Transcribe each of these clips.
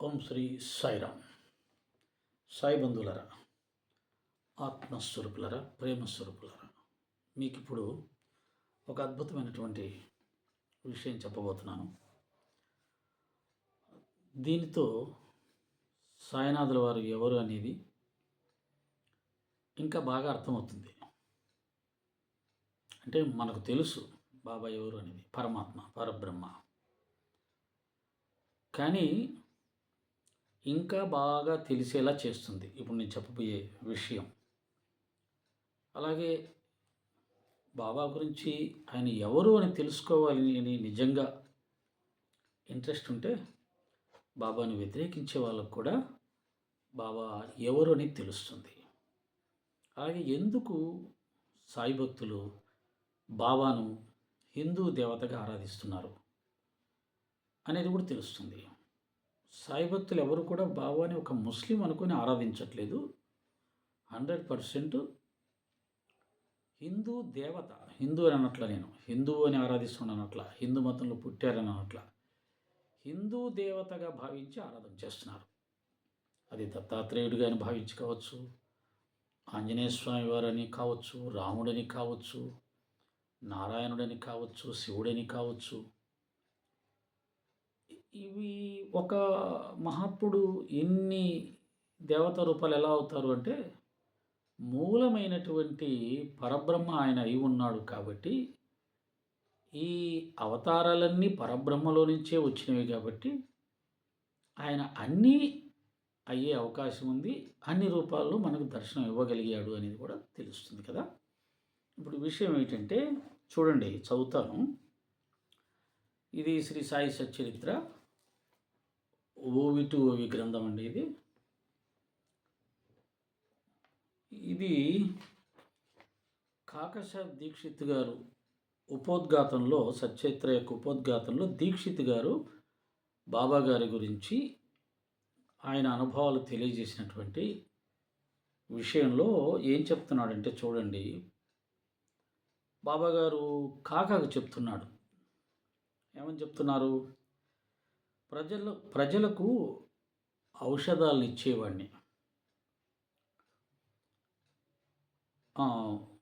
ఓం శ్రీ సాయిరామ్. సాయి బంధువులరా ఆత్మస్వరూపులరా ప్రేమస్వరూపులరా మీకు ఇప్పుడు ఒక అద్భుతమైనటువంటి విషయం చెప్పబోతున్నాను. దీనితో సాయినాథుల వారు ఎవరు అనేది ఇంకా బాగా అర్థమవుతుంది. అంటే మనకు తెలుసు బాబా ఎవరు అనేది పరమాత్మ పరబ్రహ్మ. కానీ ఇంకా బాగా తెలిసేలా చేస్తుంది. ఇప్పుడు నేను చెప్పబోయే విషయం. అలాగే బాబా గురించి ఆయన ఎవరు అని తెలుసుకోవాలి అని నిజంగా ఇంట్రెస్ట్ ఉంటే బాబాని వ్యతిరేకించే వాళ్ళకు కూడా బాబా ఎవరు అని తెలుస్తుంది. అలాగే ఎందుకు సాయి భక్తులు బాబాను హిందూ దేవతగా ఆరాధిస్తున్నారు అనేది కూడా తెలుస్తుంది. సాయిభక్తులు ఎవరు కూడా బాబాని ఒక ముస్లిం అనుకుని ఆరాధించట్లేదు. హండ్రెడ్ పర్సెంట్ హిందూ దేవత. హిందూ అని అనట్ల నేను. హిందువు అని ఆరాధిస్తున్నానట్ల హిందూ మతంలో పుట్టారని అనట్ల. హిందూ దేవతగా భావించి ఆరాధన చేస్తున్నారు. అది దత్తాత్రేయుడిగా అని భావించుకోవచ్చు. ఆంజనేయ స్వామి వారని కావచ్చు. రాముడని కావచ్చు. నారాయణుడని కావచ్చు. శివుడని కావచ్చు. ఇవి ఒక మహాత్ముడు ఎన్ని దేవత రూపాలు ఎలా అవుతారు అంటే మూలమైనటువంటి పరబ్రహ్మ ఆయన అయి ఉన్నాడు కాబట్టి ఈ అవతారాలన్నీ పరబ్రహ్మలో నుంచే వచ్చినవి కాబట్టి ఆయన అన్నీ అయ్యే అవకాశం ఉంది. అన్ని రూపాల్లో మనకు దర్శనం ఇవ్వగలిగాడు అనేది కూడా తెలుస్తుంది కదా. ఇప్పుడు విషయం ఏంటంటే చూడండి చదువుతాను. ఇది శ్రీ సాయి సచ్చరిత్ర. ఓవి టు ఓవి గ్రంథం అండి ఇది. ఇది కాకశ దీక్షిత్ గారు ఉపోద్ఘాతంలో సచరిత్ర యొక్క ఉపోద్ఘాతంలో దీక్షిత్ గారు బాబా గారి గురించి ఆయన అనుభవాలు తెలియజేసినటువంటి విషయంలో ఏం చెప్తున్నాడంటే చూడండి. బాబాగారు కాకాకు చెప్తున్నాడు. ఏమని చెప్తున్నారు? ప్రజలు ప్రజలకు ఔషధాలను ఇచ్చేవాడిని.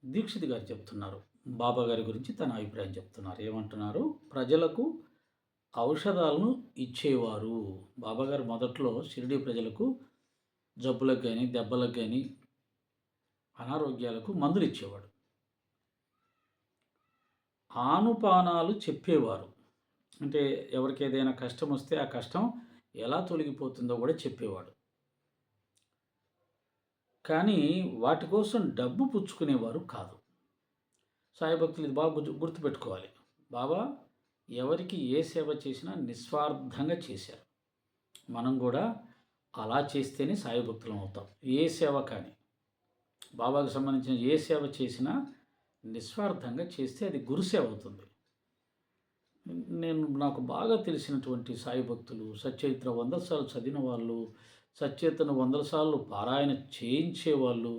దీక్షిత్ గారు చెప్తున్నారు. బాబా గారి గురించి తన అభిప్రాయం చెప్తున్నారు. ఏమంటున్నారు? ప్రజలకు ఔషధాలను ఇచ్చేవారు. బాబాగారు మొదట్లో షిరిడి ప్రజలకు జబ్బులకు కానీ దెబ్బలకు కానీ అనారోగ్యాలకు మందులు ఇచ్చేవాడు. ఆనుపానాలు చెప్పేవారు. అంటే ఎవరికి ఏదైనా కష్టం వస్తే ఆ కష్టం ఎలా తొలగిపోతుందో కూడా చెప్పేవాడు. కానీ వాటి కోసం డబ్బు పుచ్చుకునేవారు కాదు. సాయి భక్తులు ఇది బాగా గుర్తు- గుర్తుపెట్టుకోవాలి. బాబా ఎవరికి ఏ సేవ చేసినా నిస్వార్థంగా చేశారు. మనం కూడా అలా చేస్తేనే సాయి భక్తులం అవుతాం. ఏ సేవ కానీ బాబాకు సంబంధించిన ఏ సేవ చేసినా నిస్వార్థంగా చేస్తే అది గురుసేవ అవుతుంది. నేను నాకు బాగా తెలిసినటువంటి సాయి భక్తులు సచ్చరిత్ర వందల సార్లు చదివిన వాళ్ళు సచేతన వందల సార్లు పారాయణ చేయించే వాళ్ళు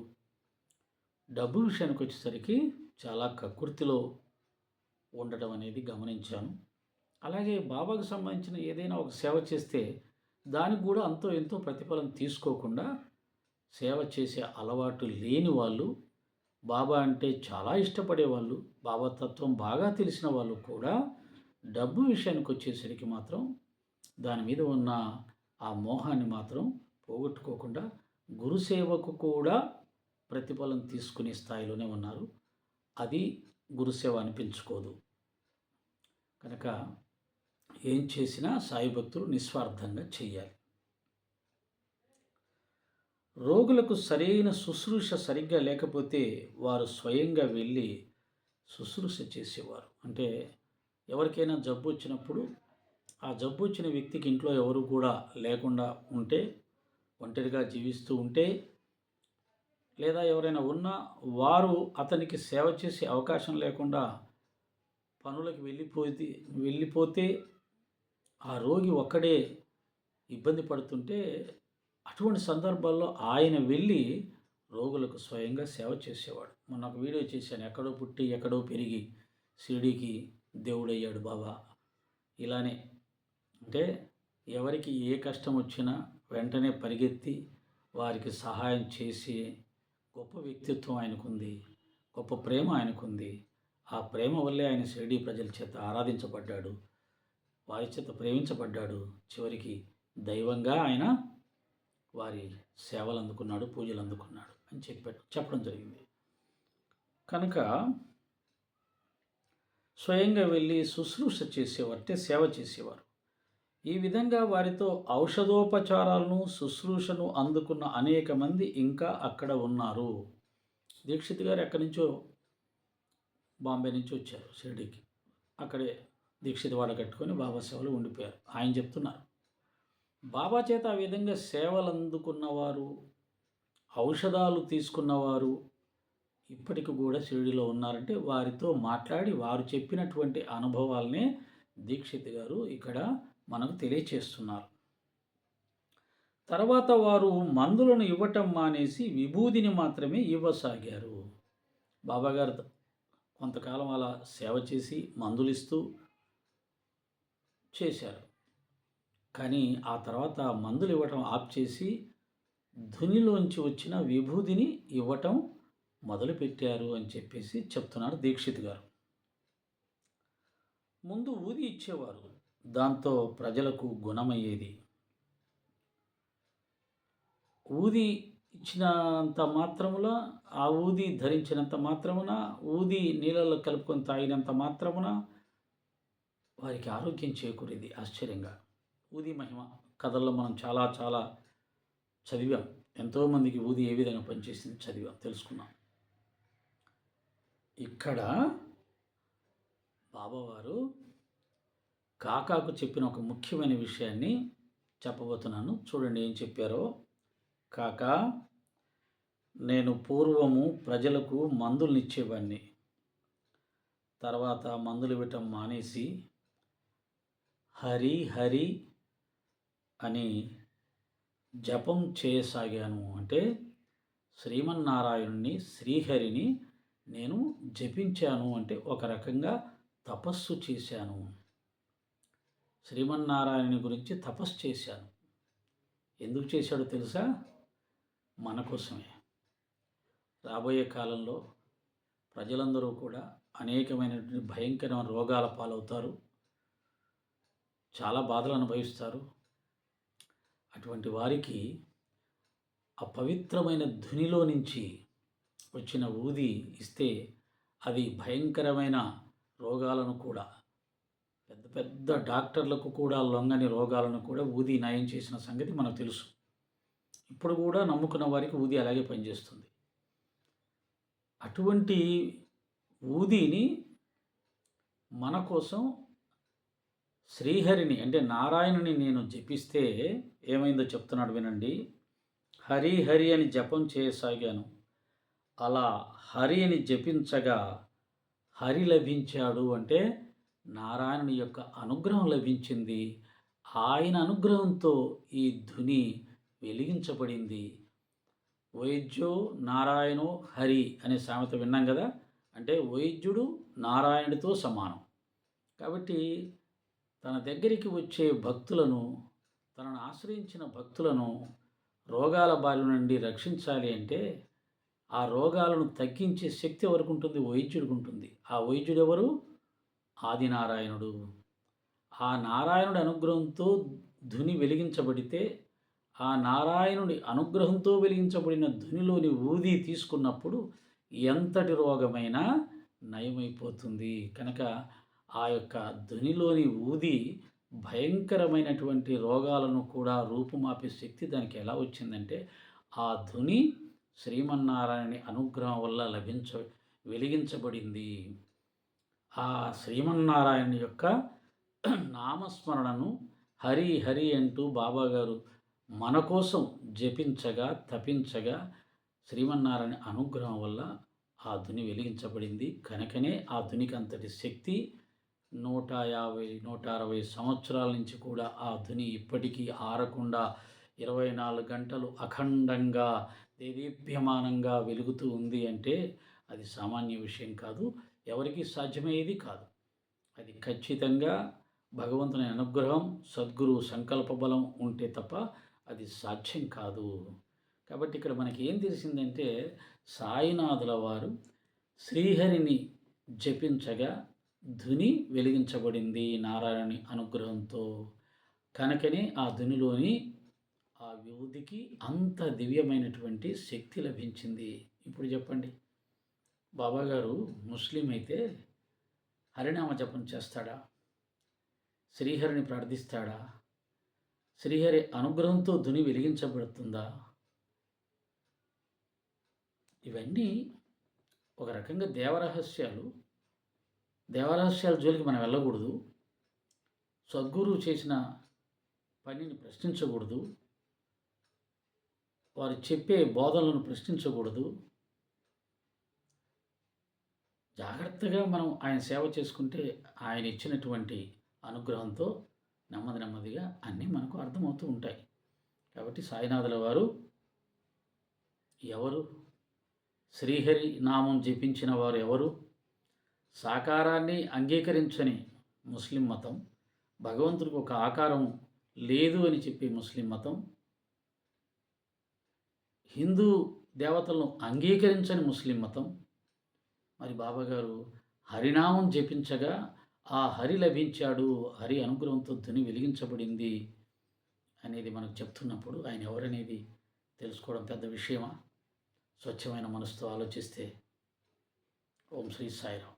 డబ్బు విషయానికి వచ్చేసరికి చాలా కకృతిలో ఉండటం అనేది గమనించాను. అలాగే బాబాకు సంబంధించిన ఏదైనా ఒక సేవ చేస్తే దానికి కూడా అంతో ఎంతో ప్రతిఫలం తీసుకోకుండా సేవ చేసే అలవాటు లేని వాళ్ళు బాబా అంటే చాలా ఇష్టపడే వాళ్ళు బాబా తత్వం బాగా తెలిసిన వాళ్ళు కూడా డబ్బు విషయానికి వచ్చేసరికి మాత్రం దాని మీద ఉన్న ఆ మోహాన్ని మాత్రం పోగొట్టుకోకుండా గురుసేవకు కూడా ప్రతిఫలం తీసుకునే స్థాయిలోనే ఉన్నారు. అది గురుసేవ అనిపించుకోదు కనుక ఏం చేసినా సాయి భక్తులు నిస్వార్థంగా చేయాలి. రోగులకు సరైన శుశ్రూష సరిగ్గా లేకపోతే వారు స్వయంగా వెళ్ళి శుశ్రూష చేసేవారు. అంటే ఎవరికైనా జబ్బు వచ్చినప్పుడు ఆ జబ్బు వచ్చిన వ్యక్తికి ఇంట్లో ఎవరు కూడా లేకుండా ఉంటే ఒంటరిగా జీవిస్తూ ఉంటే లేదా ఎవరైనా ఉన్నా వారు అతనికి సేవ చేసే అవకాశం లేకుండా పనులకు వెళ్ళిపోతే వెళ్ళిపోతే ఆ రోగి ఒక్కడే ఇబ్బంది పడుతుంటే అటువంటి సందర్భాల్లో ఆయన వెళ్ళి రోగులకు స్వయంగా సేవ చేసేవాడు. మొన్న ఒక వీడియో చేశాను. ఎక్కడో పుట్టి ఎక్కడో పెరిగి షిరిడీకి దేవుడయ్యాడు బాబా. ఇలానే అంటే ఎవరికి ఏ కష్టం వచ్చినా వెంటనే పరిగెత్తి వారికి సహాయం చేసి గొప్ప వ్యక్తిత్వం ఆయనకుంది గొప్ప ప్రేమ ఆయనకుంది. ఆ ప్రేమ వల్లే ఆయన షిరిడీ ప్రజల చేత ఆరాధించబడ్డాడు వారి చేత ప్రేమించబడ్డాడు. చివరికి దైవంగా ఆయన వారి సేవలు అందుకున్నాడు పూజలు అందుకున్నాడు అని చెప్పాడు చెప్పడం జరిగింది. కనుక స్వయంగా వెళ్ళి శుశ్రూష చేసేవారు అంటే సేవ చేసేవారు. ఈ విధంగా వారితో ఔషధోపచారాలను శుశ్రూషను అందుకున్న అనేక మంది ఇంకా అక్కడ ఉన్నారు. దీక్షిత్ గారు ఎక్కడి నుంచో బాంబే నుంచి వచ్చారు షిరిడీకి. అక్కడే దీక్షిత్ వాడ కట్టుకొని బాబా సేవలు ఉండిపోయారు. ఆయన చెప్తున్నారు బాబా చేత ఆ విధంగా సేవలు అందుకున్నవారు ఔషధాలు తీసుకున్నవారు ఇప్పటికి కూడా షిరిడిలో ఉన్నారంటే వారితో మాట్లాడి వారు చెప్పినటువంటి అనుభవాలనే దీక్షిత్ గారు ఇక్కడ మనకు తెలియచేస్తున్నారు. తర్వాత వారు మందులను ఇవ్వటం మానేసి విభూదిని మాత్రమే ఇవ్వసాగారు. బాబాగారు కొంతకాలం అలా సేవ చేసి మందులు ఇస్తూ చేశారు. కానీ ఆ తర్వాత మందులు ఇవ్వటం ఆప్ చేసి ధునిలోంచి వచ్చిన విభూదిని ఇవ్వటం మొదలుపెట్టారు అని చెప్పేసి చెప్తున్నారు దీక్షిత్ గారు. ముందు ఊది ఇచ్చేవారు. దాంతో ప్రజలకు గుణమయ్యేది. ఊది ఇచ్చినంత మాత్రమున ఆ ఊది ధరించినంత మాత్రమున ఊది నీళ్ళలో కలుపుకొని తాగినంత మాత్రమున వారికి ఆరోగ్యం చేకూరేది. ఆశ్చర్యంగా. ఊది మహిమ. కథల్లో మనం చాలా చాలా చదివాం. ఎంతోమందికి ఊది ఏ విధంగా పనిచేసింది చదివాం తెలుసుకున్నాం. ఇక్కడ బాబావారు కాకాకు చెప్పిన ఒక ముఖ్యమైన విషయాన్ని చెప్పబోతున్నాను. చూడండి ఏం చెప్పారో. కాక నేను పూర్వము ప్రజలకు మందులు ఇచ్చేవాడిని తర్వాత మందులు ఇవ్వటం మానేసి హరి హరి అని జపం చేయసాగాను. అంటే శ్రీమన్నారాయణుని శ్రీహరిని నేను జపించాను అంటే ఒక రకంగా తపస్సు చేశాను. శ్రీమన్నారాయణ గురించి తపస్సు చేశాను. ఎందుకు చేశాడో తెలుసా? మన కోసమే. రాబోయే కాలంలో ప్రజలందరూ కూడా అనేకమైనటువంటి భయంకరమైన రోగాల పాలవుతారు. చాలా బాధలు అనుభవిస్తారు. అటువంటి వారికి అపవిత్రమైన ధునిలో నుంచి వచ్చిన ఊది ఇస్తే అది భయంకరమైన రోగాలను కూడా పెద్ద పెద్ద డాక్టర్లకు కూడా లొంగని రోగాలను కూడా ఊది నయం చేసిన సంగతి మనకు తెలుసు. ఇప్పుడు కూడా నమ్ముకున్న వారికి ఊది అలాగే పనిచేస్తుంది. అటువంటి ఊదిని మన కోసం శ్రీహరిని అంటే నారాయణుని నేను జపిస్తే ఏమైందో చెప్తున్నాడు వినండి. హరి హరి అని జపం చేయసాగాను అలా హరి అని జపించగా హరి లభించాడు అంటే నారాయణుని యొక్క అనుగ్రహం లభించింది. ఆయన అనుగ్రహంతో ఈ ధుని వెలిగించబడింది. వైద్యో నారాయణో హరి అనే సామెత విన్నాం కదా? అంటే వైద్యుడు నారాయణుడితో సమానం. కాబట్టి తన దగ్గరికి వచ్చే భక్తులను తనను ఆశ్రయించిన భక్తులను రోగాల బారి నుండి రక్షించాలి అంటే ఆ రోగాలను తగ్గించే శక్తి ఎవరికి ఉంటుంది? వైద్యుడికి ఉంటుంది. ఆ వైద్యుడు ఎవరు? ఆదినారాయణుడు. ఆ నారాయణుడి అనుగ్రహంతో ధుని వెలిగించబడితే ఆ నారాయణుడి అనుగ్రహంతో వెలిగించబడిన ధునిలోని ఊది తీసుకున్నప్పుడు ఎంతటి రోగమైనా నయమైపోతుంది. కనుక ఆ యొక్క ధునిలోని ఊది భయంకరమైనటువంటి రోగాలను కూడా రూపుమాపే శక్తి దానికి ఎలా వచ్చిందంటే ఆ ధుని శ్రీమన్నారాయణ అనుగ్రహం వల్ల లభించ వెలిగించబడింది. ఆ శ్రీమన్నారాయణ యొక్క నామస్మరణను హరి హరి అంటూ బాబాగారు మన కోసం జపించగా తపించగా శ్రీమన్నారాయణ అనుగ్రహం వల్ల ఆ దుని వెలిగించబడింది. కనుకనే ఆ దునికి అంతటి శక్తి నూట యాభై నూట అరవై సంవత్సరాల నుంచి కూడా ఆ దుని ఇప్పటికీ ఆరకుండా ఇరవై నాలుగు గంటలు అఖండంగా దేదీప్యమానంగా వెలుగుతూ ఉంది అంటే అది సామాన్య విషయం కాదు ఎవరికి సాధ్యమయ్యేది కాదు. అది ఖచ్చితంగా భగవంతుని అనుగ్రహం సద్గురు సంకల్ప బలం ఉంటే తప్ప అది సాధ్యం కాదు. కాబట్టి ఇక్కడ మనకి ఏం తెలిసిందంటే సాయినాథుల వారు శ్రీహరిని జపించగా ధుని వెలిగించబడింది నారాయణుని అనుగ్రహంతో. కనుకనే ఆ ధునిలోని ఆ విభూతికి అంత దివ్యమైనటువంటి శక్తి లభించింది. ఇప్పుడు చెప్పండి. బాబాగారు ముస్లిం అయితే హరినామ జపం చేస్తాడా? శ్రీహరిని ప్రార్థిస్తాడా? శ్రీహరి అనుగ్రహంతో ధుని వెలిగించబడుతుందా? ఇవన్నీ ఒక రకంగా దేవరహస్యాలు. దేవరహస్యాల జోలికి మనం వెళ్ళకూడదు. సద్గురువు చేసిన పనిని ప్రశ్నించకూడదు. వారు చెప్పే బోధనలను ప్రశ్నించకూడదు. జాగ్రత్తగా మనం ఆయన సేవ చేసుకుంటే ఆయన ఇచ్చినటువంటి అనుగ్రహంతో నెమ్మది నెమ్మదిగా అన్నీ మనకు అర్థమవుతూ ఉంటాయి. కాబట్టి సాయినాథుల వారు ఎవరు? శ్రీహరి నామం జపించిన వారు ఎవరు? సాకారాన్ని అంగీకరించని ముస్లిం మతం భగవంతుడికి ఒక ఆకారం లేదు అని చెప్పే ముస్లిం మతం హిందూ దేవతలను అంగీకరించని ముస్లిం మతం. మరి బాబాగారు హరినామం జపించగా ఆ హరి లభించాడు హరి అనుగ్రహంతో ధ్వని వెలిగించబడింది అనేది మనకు చెప్తున్నప్పుడు ఆయన ఎవరనేది తెలుసుకోవడం పెద్ద విషయమా? స్వచ్ఛమైన మనసుతో ఆలోచిస్తే ఓం శ్రీ సాయిరాం